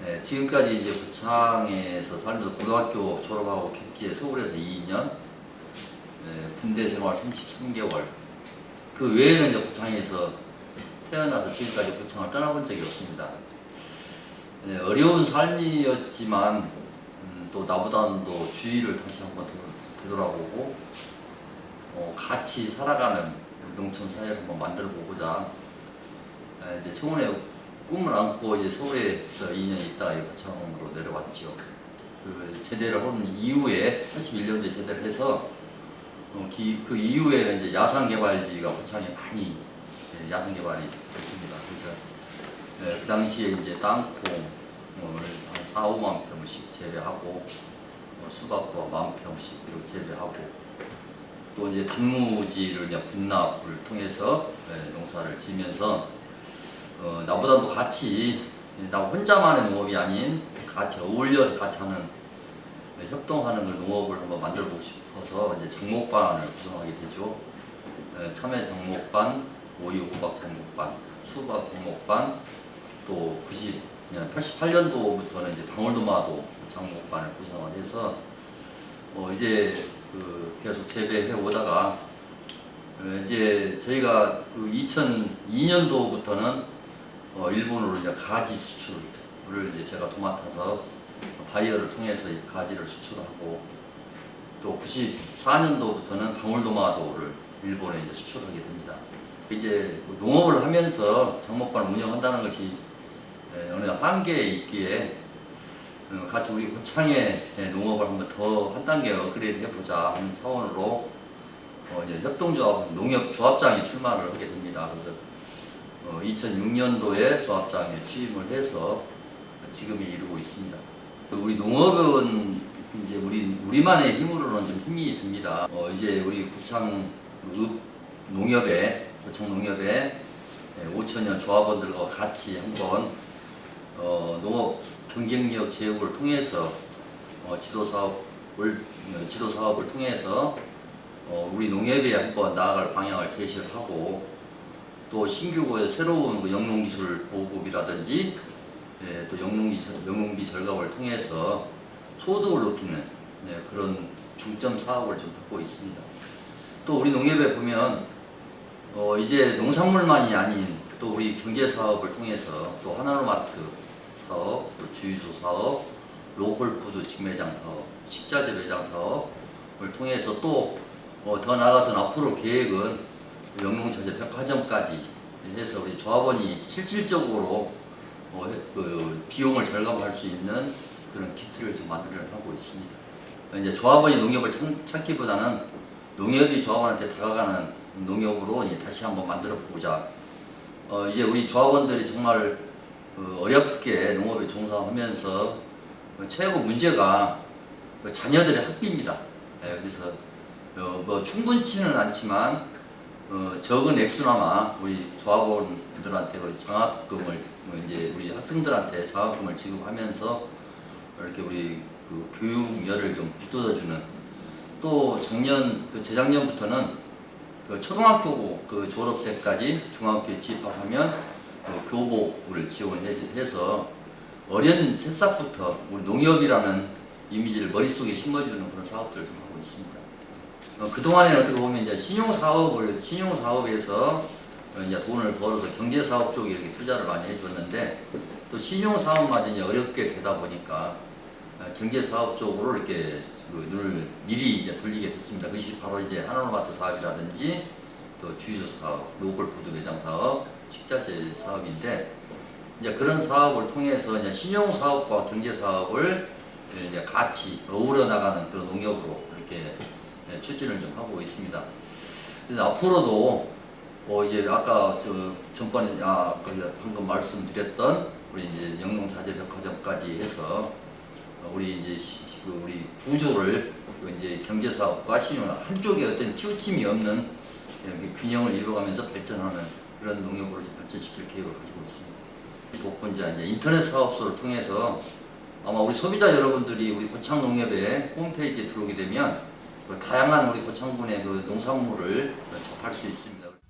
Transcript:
네, 지금까지 이제 부창에서 살면서 고등학교 졸업하고 객지에 서울에서 2년, 네, 군대 생활 33개월. 그 외에는 이제 부창에서 태어나서 지금까지 부창을 떠나본 적이 없습니다. 네, 어려운 삶이었지만 음, 또 나보다는 또 주의를 다시 한번 되돌- 되돌아보고 어, 같이 살아가는 농촌 사회를 한번 만들어 보고자 에, 이제 청원의 꿈을 안고 이제 서울에서 2년 있다가 이제 부창으로 내려왔죠. 그 제대를 한 이후에 81년도에 제대를 해서 어, 기- 그 이후에 이제 야산 개발지가 부창에 많이 예, 야산 개발이 됐습니다. 그래서 예, 그 당시에 이제 땅콩을 한 4, 5만 평씩 재배하고 어, 수박도 만 평씩 그리고 재배하고 또 이제 단무지를 이제 분납을 통해서 예, 농사를 지면서 어, 나보다도 같이 예, 나 혼자만의 농업이 아닌 같이 어울려서 같이 하는 예, 협동하는 그 농업을 한번 만들어 보고 싶어서 이제 장목반을 구성하게 되죠. 예, 참외 장목반, 오이 호박 장목반, 수박 장목반, 또 90, 88년도부터는 이제 방울도마도 장목반을 구성을 해서 어, 이제 그 계속 재배해 오다가 어, 이제 저희가 그 2002년도부터는 어, 일본으로 이제 가지 수출을 이제 제가 도맡아서 바이어를 통해서 이 가지를 수출하고 또 94년도부터는 방울도마도를 일본에 이제 수출하게 됩니다. 이제 그 농업을 하면서 장목반을 운영한다는 것이 에, 어느 한계에 있기에 어, 같이 우리 고창의 예, 농업을 한번 더 한 단계 업그레이드 해보자 하는 차원으로 어, 이제 협동조합 농협 조합장에 출마를 하게 됩니다. 그래서 어, 2006년도에 조합장에 취임을 해서 지금이 이루고 있습니다. 우리 농업은 이제 우리 우리만의 힘으로는 좀 힘이 듭니다. 어, 이제 우리 고창 읍 농협에 고창 농협에 5천여 조합원들과 같이 한번 어, 농업 경쟁력 제고를 통해서 어, 지도 사업을 어, 지도 사업을 통해서 어, 우리 농협에 한번 나아갈 방향을 제시를 하고 또 신규고의 새로운 그 영농기술 보급이라든지 예, 또 영농기, 영농비 절감을 통해서 소득을 높이는 예, 그런 중점 사업을 좀 하고 있습니다. 또 우리 농협에 보면 어, 이제 농산물만이 아닌 또 우리 경제 사업을 통해서 또 하나로마트 사업, 또 주유소 사업, 로컬 푸드 직매장 사업, 식자재 매장 사업을 통해서 또 어, 더 나아가서 앞으로 계획은 영농차제 백화점까지 해서 우리 조합원이 실질적으로 어, 그 비용을 절감할 수 있는 그런 키트를 지금 만들어 하고 있습니다. 이제 조합원이 농협을 찾, 찾기보다는 농협이 조합원한테 다가가는 농협으로 다시 한번 만들어 보자. 어, 이제 우리 조합원들이 정말 그 어렵게 농업에 종사하면서 어, 최고 문제가 그 자녀들의 학비입니다. 예, 그래서 어, 뭐 충분치는 않지만 어, 적은 액수나마 우리 조합원들한테 우리 장학금을 뭐 이제 우리 학생들한테 장학금을 지급하면서 이렇게 우리 그 교육열을 좀 북돋아주는 또 작년 그 재작년부터는 그 초등학교 그 졸업생까지 중학교에 집합하면 그 교복을 지원해서 어린 새싹부터 우리 농협이라는 이미지를 머릿속에 심어주는 그런 사업들을 좀 하고 있습니다. 어, 그동안에 어떻게 보면 이제 신용사업을, 신용사업에서 어, 이제 돈을 벌어서 경제사업 쪽에 이렇게 투자를 많이 해줬는데 또 신용사업마저 이제 어렵게 되다 보니까 어, 경제사업 쪽으로 이렇게 그 눈을 미리 이제 돌리게 됐습니다. 그것이 바로 이제 하나로마트 사업이라든지 또 주유소 사업, 로컬푸드 매장 사업, 식자재 사업인데 이제 그런 사업을 통해서 이제 신용 사업과 경제 사업을 이제 같이 어우러 나가는 그런 농협으로 이렇게 예, 추진을 좀 하고 있습니다. 앞으로도 어 이제 아까 저 전번에 아그 방금 말씀드렸던 우리 이제 영농 자재 백화점까지 해서 어, 우리 이제 그 우리 구조를 그 이제 경제 사업과 신용 한쪽에 어떤 치우침이 없는 균형을 이루어가면서 발전하는 그런 농협으로 좀 발전시킬 계획을 가지고 있습니다. 복분자 이제 인터넷 사업소를 통해서 아마 우리 소비자 여러분들이 우리 고창 농협의 홈페이지에 들어오게 되면 그 다양한 우리 고창군의 그 농산물을 접할 수 있습니다.